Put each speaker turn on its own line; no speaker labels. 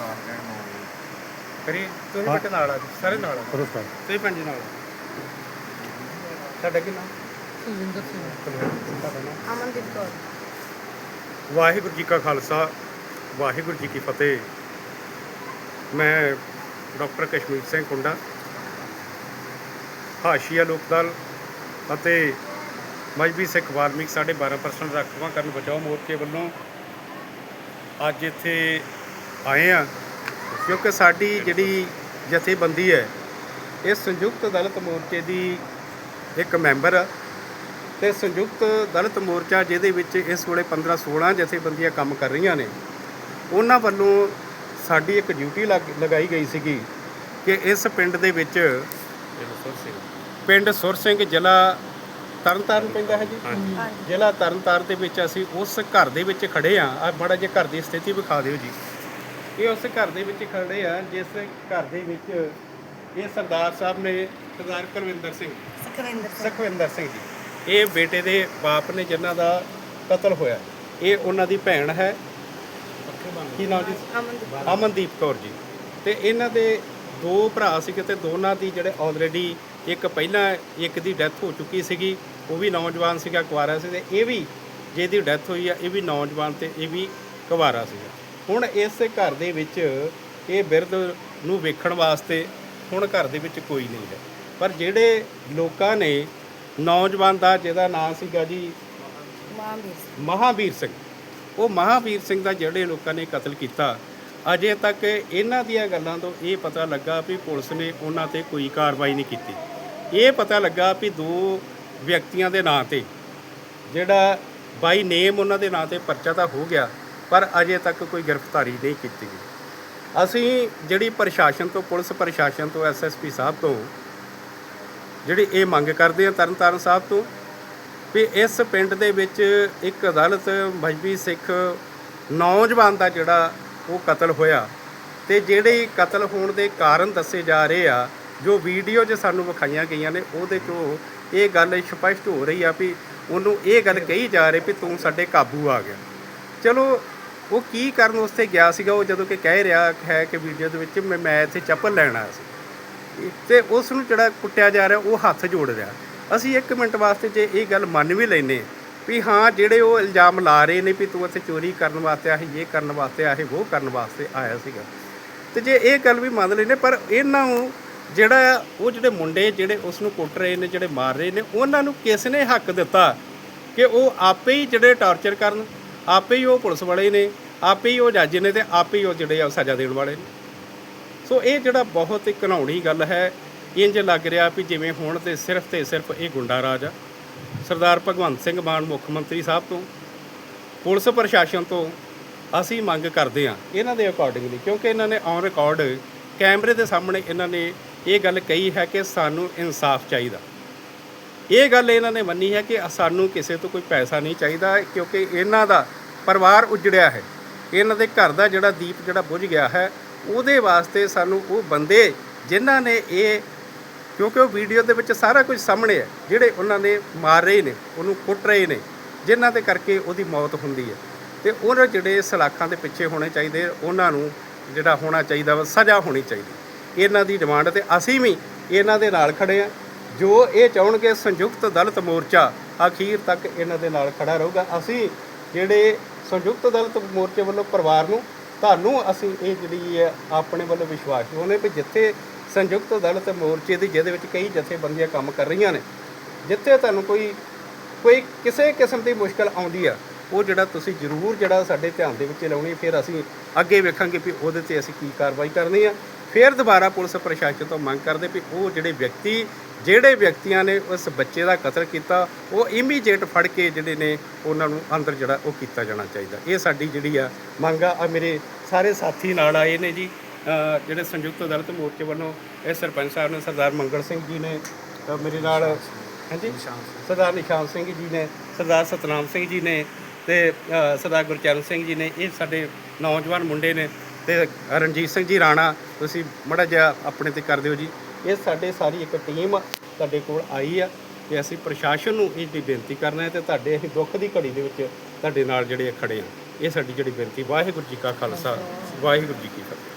ਨਾਲ ਗਏ ਨੌ ਵਜੇ
ਕਰੀ ਤੁਸੀਂ ਬੱਟੇ ਨਾਲ ਆ ਜੀ, ਸਾਰੇ ਨਾਲ ਆ
ਕਰੋ ਸਟਾਰਟ
ਤੁਸੀਂ ਭੈਣ ਜੀ ਨਾਲ ਆ। ਤੁਹਾਡਾ ਕੀ ਨਾਮ?
ਸੁਰਿੰਦਰ ਸਿੰਘ।
ਤੁਹਾਡਾ ਨਾਮ
ਅਮਨਦੀਪ ਕੌਰ।
ਵਾਹਿਗੁਰੂ ਜੀ ਕਾ ਖਾਲਸਾ ਵਾਹਿਗੁਰੂ ਜੀ ਕੀ ਫਤਿਹ। ਮੈਂ ਡਾਕਟਰ ਕਸ਼ਮੀਰ ਸਿੰਘ ਕੁੰਡਾ ਹਾਸ਼ੀਆ ਲੋਕ ਦਲ ਅਤੇ ਮਜਬੀ ਸਿੱਖ ਵਾਲਮੀਕ ਸਾਡੇ 12% ਰਾਖਵਾਂ ਕਰਨ ਬਚਾਓ ਮੋਰਚੇ ਵੱਲੋਂ ਅੱਜ ਇੱਥੇ ਆਏ ਆ ਕਿਉਂਕਿ ਸਾਡੀ ਜਿਹੜੀ ਜਥੇਬੰਦੀ ਹੈ ਇਹ ਸੰਯੁਕਤ ਦਲਿਤ ਮੋਰਚੇ ਦੀ ਇੱਕ ਮੈਂਬਰ ਆ ਤੇ ਸੰਯੁਕਤ ਦਲਿਤ ਮੋਰਚਾ ਜਿਹਦੇ ਵਿੱਚ ਇਸ ਵੇਲੇ 15 16 ਜਥੇਬੰਦੀਆਂ ਕੰਮ ਕਰ ਰਹੀਆਂ ਨੇ ਉਹਨਾਂ ਵੱਲੋਂ ਸਾਡੀ ਇੱਕ ਡਿਊਟੀ ਲੱਗ- ਲਗਾਈ ਗਈ ਸੀਗੀ ਕਿ ਇਸ ਪਿੰਡ ਦੇ ਵਿੱਚ ਪਿੰਡ ਸੁਰ ਸਿੰਘ ਜ਼ਿਲ੍ਹਾ ਤਰਨਤਾਰਨ ਪੈਂਦਾ ਹੈ ਜੀ? ਜ਼ਿਲ੍ਹਾ ਤਰਨਤਾਰਨ ਦੇ ਵਿੱਚ ਅਸੀਂ ਉਸ ਘਰ ਦੇ ਵਿੱਚ ਖੜੇ ਆ ਆ ਮਾੜਾ ਜਿਹਾ ਘਰ ਦੀ ਸਥਿਤੀ ਵਿਖਾ ਦਿਓ ਜੀ। ਇਹ ਉਸ ਘਰ ਦੇ ਵਿੱਚ ਖੜੇ ਆ ਜਿਸ ਘਰ ਦੇ ਵਿੱਚ ਇਹ ਸਰਦਾਰ ਸਾਹਿਬ ਨੇ ਸਰਦਾਰ ਕੁਲਵਿੰਦਰ ਸਿੰਘ
ਸੁਖਵਿੰਦਰ ਸਿੰਘ।
ਸੁਖਵਿੰਦਰ ਸਿੰਘ ਜੀ। ਇਹ ਬੇਟੇ ਦੇ ਬਾਪ ਨੇ ਜਿਨ੍ਹਾਂ ਦਾ ਕਤਲ ਹੋਇਆ ਇਹ ਉਹਨਾਂ ਦੀ ਭੈਣ ਹੈ। ਕੀ ਨਾਮ ਜੀ?
ਅਮਨਦੀਪ।
ਅਮਨਦੀਪ ਕੌਰ ਜੀ। ਤੇ ਇਹਨਾਂ ਦੇ ਦੋ ਭਰਾ ਸੀਗੇ ਤੇ ਦੋਨਾਂ ਦੀ ਜਿਹੜੇ ਆਲਰੇਡੀ ਇੱਕ ਪਹਿਲਾਂ ਇੱਕ ਦੀ ਡੈਥ ਹੋ ਚੁੱਕੀ ਸੀਗੀ ਉਹ ਵੀ ਨੌਜਵਾਨ ਸੀਗਾ ਕੁਆਰਾ ਸੀ ਤੇ ਇਹ ਵੀ ਜਿਹਦੀ ਡੈਥ ਹੋਈ ਆ ਇਹ ਵੀ ਨੌਜਵਾਨ ਤੇ ਇਹ ਵੀ ਕੁਵਾਰਾ ਸੀਗਾ। ਹੁਣ ਇਸ ਘਰ ਦੇ ਵਿੱਚ ਇਹ ਬਿਰਧ ਨੂੰ ਵੇਖਣ ਵਾਸਤੇ ਹੁਣ ਘਰ ਦੇ ਵਿੱਚ ਕੋਈ ਨਹੀਂ ਹੈ। ਪਰ ਜਿਹੜੇ ਲੋਕਾਂ ਨੇ ਨੌਜਵਾਨ ਦਾ ਜਿਹਦਾ ਨਾਮ ਸੀਗਾ ਜੀ
ਮਹਾਂਵੀਰ ਸਿੰਘ।
ਮਹਾਵੀਰ ਸਿੰਘ ਉਹ ਮਹਾਵੀਰ ਸਿੰਘ ਦਾ ਜਿਹੜੇ ਲੋਕਾਂ ਨੇ ਕਤਲ ਕੀਤਾ ਅਜੇ ਤੱਕ ਇਹਨਾਂ ਦੀਆਂ ਗੱਲਾਂ ਤੋਂ ਇਹ ਪਤਾ ਲੱਗਾ ਵੀ ਪੁਲਿਸ ਨੇ ਉਹਨਾਂ ਤੇ ਕੋਈ ਕਾਰਵਾਈ ਨਹੀਂ ਕੀਤੀ। ਇਹ ਪਤਾ ਲੱਗਾ ਵੀ ਦੋ ਵਿਅਕਤੀਆਂ ਦੇ ਨਾਂ ਤੇ ਜਿਹੜਾ ਬਾਈ ਨੇਮ ਉਹਨਾਂ ਦੇ ਨਾਂ ਤੇ ਪਰਚਾ ਤਾਂ ਹੋ ਗਿਆ ਪਰ ਅਜੇ ਤੱਕ ਕੋਈ ਗ੍ਰਿਫਤਾਰੀ ਨਹੀਂ ਕੀਤੀ ਗਈ। ਅਸੀਂ ਜਿਹੜੀ ਪ੍ਰਸ਼ਾਸਨ ਤੋਂ, ਪੁਲਿਸ ਪ੍ਰਸ਼ਾਸਨ ਤੋਂ ਐਸਐਸਪੀ ਸਾਹਿਬ ਤੋਂ ਜਿਹੜੀ ਇਹ ਮੰਗ ਕਰਦੇ ਆ ਤਰਨਤਾਰਨ ਸਾਹਿਬ ਤੋਂ ਵੀ ਇਸ ਪਿੰਡ ਦੇ ਵਿੱਚ ਇੱਕ ਅਦਾਲਤ, ਮਜਬੀ ਸਿੱਖ ਨੌਜਵਾਨ ਦਾ ਜਿਹੜਾ ਉਹ ਕਤਲ ਹੋਇਆ ਤੇ ਜਿਹੜੇ ਕਤਲ ਹੋਣ ਦੇ ਕਾਰਨ ਦੱਸੇ ਜਾ ਰਹੇ ਆ, ਜੋ ਵੀਡੀਓ 'ਚ ਸਾਨੂੰ ਵਿਖਾਈਆਂ ਗਈਆਂ ਨੇ, ਉਹਦੇ 'ਚੋਂ ਇਹ ਗੱਲ ਸਪਸ਼ਟ ਹੋ ਰਹੀ ਆ ਵੀ ਉਹਨੂੰ ਇਹ ਗੱਲ ਕਹੀ ਜਾ ਰਹੀ ਵੀ ਤੂੰ ਸਾਡੇ ਕਾਬੂ ਆ ਗਿਆ। ਚਲੋ ਉਹ ਕੀ ਕਰਨ ਉਸਤੇ ਗਿਆ ਸੀਗਾ, ਉਹ ਜਦੋਂ ਕਿ ਕਹਿ ਰਿਹਾ ਹੈ ਕਿ ਵੀਡੀਓ ਦੇ ਵਿੱਚ ਮੈਂ ਮੈਂ ਇੱਥੇ ਚੱਪਲ ਲੈਣ ਆਇਆ ਸੀ। ਤੇ ਉਸ ਨੂੰ ਜਿਹੜਾ ਕੁੱਟਿਆ ਜਾ ਰਿਹਾ, ਉਹ ਹੱਥ ਜੋੜ ਰਿਹਾ। ਅਸੀਂ 1 ਮਿੰਟ ਵਾਸਤੇ ਜੇ ਇਹ ਗੱਲ ਮੰਨ ਵੀ ਲੈਨੇ ਵੀ ਹਾਂ, ਜਿਹੜੇ ਉਹ ਇਲਜ਼ਾਮ ਲਾ ਰਹੇ ਨੇ ਵੀ ਤੂੰ ਇੱਥੇ ਚੋਰੀ ਕਰਨ ਵਾਸਤੇ ਆਹੀ ਇਹ ਕਰਨ ਵਾਸਤੇ ਆਹੀ ਉਹ ਕਰਨ ਵਾਸਤੇ ਆਇਆ ਸੀਗਾ। ਤੇ ਜੇ ਇਹ ਗੱਲ ਵੀ ਮੰਨ ਲੈਨੇ ਪਰ ਇਹਨਾਂ ਨੂੰ ਜਿਹੜਾ ਉਹ ਜਿਹੜੇ ਮੁੰਡੇ ਜਿਹੜੇ ਉਸ ਨੂੰ ਕੁੱਟ ਰਹੇ ਨੇ, ਜਿਹੜੇ ਮਾਰ ਰਹੇ ਨੇ, ਉਹਨਾਂ ਨੂੰ ਕਿਸ ਨੇ ਹੱਕ ਦਿੱਤਾ ਕਿ ਉਹ ਆਪੇ ਹੀ ਜਿਹੜੇ ਟਾਰਚਰ ਕਰਨ? ਆਪੇ ਹੀ ਉਹ ਪੁਲਿਸ ਵਾਲੇ ਨੇ, ਆਪੇ ਹੀ ਉਹ ਜੱਜ ਨੇ ਤੇ ਆਪੇ ਹੀ ਉਹ ਜਿਹੜੇ ਆ ਉਹ ਸਜ਼ਾ ਦੇਣ ਵਾਲੇ ਨੇ। ਸੋ ਇਹ ਜਿਹੜਾ ਬਹੁਤ ਹੀ ਘਿਨਾਉਣੀ ਗੱਲ ਹੈ ਇੰਜ ਲੱਗ ਰਿਹਾ ਵੀ ਜਿਵੇਂ ਹੁਣ ਤੇ ਸਿਰਫ ਤੇ ਸਿਰਫ ਇਹ ਗੁੰਡਾ ਰਾਜ ਆ। ਸਰਦਾਰ ਭਗਵੰਤ ਸਿੰਘ ਮਾਨ ਮੁੱਖ ਮੰਤਰੀ ਸਾਹਿਬ ਤੋਂ, ਪੁਲਿਸ ਪ੍ਰਸ਼ਾਸਨ ਤੋਂ ਅਸੀਂ ਮੰਗ ਕਰਦੇ ਹਾਂ ਇਹਨਾਂ ਦੇ ਅਕੋਰਡਿੰਗਲੀ ਕਿਉਂਕਿ ਇਹਨਾਂ ਨੇ ਔਨ ਰਿਕਾਰਡ ਕੈਮਰੇ ਦੇ ਸਾਹਮਣੇ ਇਹਨਾਂ ਨੇ ਇਹ ਗੱਲ ਕਹੀ ਹੈ ਕਿ ਸਾਨੂੰ ਇਨਸਾਫ ਚਾਹੀਦਾ। ਇਹ ਗੱਲ ਇਹਨਾਂ ਨੇ ਮੰਨੀ ਹੈ ਕਿ ਸਾਨੂੰ ਕਿਸੇ ਤੋਂ ਕੋਈ ਪੈਸਾ ਨਹੀਂ ਚਾਹੀਦਾ, ਕਿਉਂਕਿ ਇਹਨਾਂ ਦਾ ਪਰਿਵਾਰ ਉਜੜਿਆ ਹੈ। ਇਹਨਾਂ ਦੇ ਘਰ ਦਾ ਜਿਹੜਾ ਦੀਪ, ਜਿਹੜਾ ਬੁਝ ਗਿਆ ਹੈ, ਉਹਦੇ ਵਾਸਤੇ ਸਾਨੂੰ ਉਹ ਬੰਦੇ ਜਿਨ੍ਹਾਂ ਨੇ ਇਹ, ਕਿਉਂਕਿ ਉਹ ਵੀਡੀਓ ਦੇ ਵਿੱਚ ਸਾਰਾ ਕੁਝ ਸਾਹਮਣੇ ਹੈ, ਜਿਹੜੇ ਉਹਨਾਂ ਨੇ ਮਾਰ ਰਹੇ ਨੇ, ਉਹਨੂੰ ਕੁੱਟ ਰਹੇ ਨੇ, ਜਿਨ੍ਹਾਂ ਦੇ ਕਰਕੇ ਉਹਦੀ ਮੌਤ ਹੁੰਦੀ ਹੈ। ਤੇ ਉਹਨਾਂ ਜਿਹੜੇ ਸਲਾਖਾਂ ਦੇ ਪਿੱਛੇ ਹੋਣੇ ਚਾਹੀਦੇ, ਉਹਨਾਂ ਨੂੰ ਜਿਹੜਾ ਹੋਣਾ ਚਾਹੀਦਾ ਵਾ, ਸਜ਼ਾ ਹੋਣੀ ਚਾਹੀਦੀ। ਇਹਨਾਂ ਦੀ ਡਿਮਾਂਡ ਤੇ ਅਸੀਂ ਵੀ ਇਹਨਾਂ ਦੇ ਨਾਲ ਖੜੇ ਆ ਜੋ ਇਹ ਚਾਹਣਗੇ ਸੰਯੁਕਤ ਦਲਿਤ ਮੋਰਚਾ, ਅਖੀਰ ਤੱਕ ਇਹਨਾਂ ਦੇ ਨਾਲ ਖੜਾ ਰਹੂਗਾ। ਅਸੀਂ ਜਿਹੜੇ ਸੰਯੁਕਤ ਦਲਿਤ ਮੋਰਚੇ ਵੱਲੋਂ ਪਰਿਵਾਰ ਨੂੰ, ਤੁਹਾਨੂੰ ਅਸੀਂ ਇਹ ਜਿਹੜੀ ਹੈ, ਆਪਣੇ ਵੱਲੋਂ ਵਿਸ਼ਵਾਸ ਦਿਵਾਉਂਦੇ ਵੀ ਜਿੱਥੇ ਸੰਯੁਕਤ ਦਲਿਤ ਮੋਰਚੇ ਦੀ ਜਿਹਦੇ ਵਿੱਚ ਕਈ ਜਥੇਬੰਦੀਆਂ ਕੰਮ ਕਰ ਰਹੀਆਂ ਨੇ, ਜਿੱਥੇ ਤੁਹਾਨੂੰ ਕੋਈ ਕੋਈ ਕਿਸੇ ਕਿਸਮ ਦੀ ਮੁਸ਼ਕਲ ਆਉਂਦੀ ਆ, ਉਹ ਜਿਹੜਾ ਤੁਸੀਂ ਜ਼ਰੂਰ ਜਿਹੜਾ ਸਾਡੇ ਧਿਆਨ ਦੇ ਵਿੱਚ ਲਾਉਣੀ ਫਿਰ ਅਸੀਂ ਅੱਗੇ ਵੇਖਾਂਗੇ ਵੀ ਉਹਦੇ ਤੇ ਅਸੀਂ ਕੀ ਕਾਰਵਾਈ ਕਰਨੀ ਆ। ਫਿਰ ਦੁਬਾਰਾ ਪੁਲਿਸ ਪ੍ਰਸ਼ਾਸਨ ਤੋਂ ਮੰਗ ਕਰਦੇ ਵੀ ਉਹ ਜਿਹੜੇ ਵਿਅਕਤੀ, ਜਿਹੜੇ ਵਿਅਕਤੀਆਂ ਨੇ ਉਸ ਬੱਚੇ ਦਾ ਕਤਲ ਕੀਤਾ, ਉਹ ਇਮੀਡੀਏਟ ਫੜ ਕੇ ਜਿਹੜੇ ਨੇ ਉਹਨਾਂ ਨੂੰ ਅੰਦਰ ਜਿਹੜਾ ਉਹ ਕੀਤਾ ਜਾਣਾ ਚਾਹੀਦਾ। ਇਹ ਸਾਡੀ ਜਿਹੜੀ ਆ ਮੰਗ ਆ, ਆਹ ਮੇਰੇ ਸਾਰੇ ਸਾਥੀ ਨਾਲ ਆਏ ਨੇ ਜੀ। ਜਿਹੜੇ ਸੰਯੁਕਤ ਅਦਾਲਤ ਮੋਰਚੇ ਵੱਲੋਂ ਇਹ ਸਰਪੰਚ ਸਾਹਿਬ ਨੇ ਸਰਦਾਰ ਮੰਗਲ ਸਿੰਘ ਜੀ ਨੇ ਮੇਰੇ ਨਾਲ, ਹਾਂਜੀ? ਸਰਦਾਰ ਨਿਸ਼ਾਨ ਸਿੰਘ ਜੀ ਨੇ, ਸਰਦਾਰ ਸਤਨਾਮ ਸਿੰਘ ਜੀ ਨੇ ਤੇ ਸਰਦਾਰ ਗੁਰਚਰਨ ਸਿੰਘ ਜੀ ਨੇ, ਇਹ ਸਾਡੇ ਨੌਜਵਾਨ ਮੁੰਡੇ ਨੇ ਤੇ ਰਣਜੀਤ ਸਿੰਘ ਜੀ, ਰਾਣਾ, ਤੁਸੀਂ ਮੜਾ ਜਿਹਾ ਆਪਣੇ ਤੇ ਕਰ ਦਿਓ ਜੀ। ਇਹ ਸਾਡੇ ਸਾਰੀ ਇੱਕ ਟੀਮ ਤੁਹਾਡੇ ਕੋਲ ਆਈ ਆ ਤੇ ਅਸੀਂ ਪ੍ਰਸ਼ਾਸਨ ਨੂੰ ਇਹ ਦੀ ਬੇਨਤੀ ਕਰਨਾ ਹੈ ਤੇ ਤੁਹਾਡੇ ਅਸੀਂ ਦੁੱਖ ਦੀ ਘੜੀ ਦੇ ਵਿੱਚ ਤੁਹਾਡੇ ਨਾਲ ਜਿਹੜੇ ਖੜੇ ਆ। ਇਹ ਸਾਡੀ ਜਿਹੜੀ ਬੇਨਤੀ, ਵਾਹਿਗੁਰੂ ਜੀ ਕਾ ਖਾਲਸਾ, ਵਾਹਿਗੁਰੂ ਜੀ ਕੀ ਫਤਿਹ।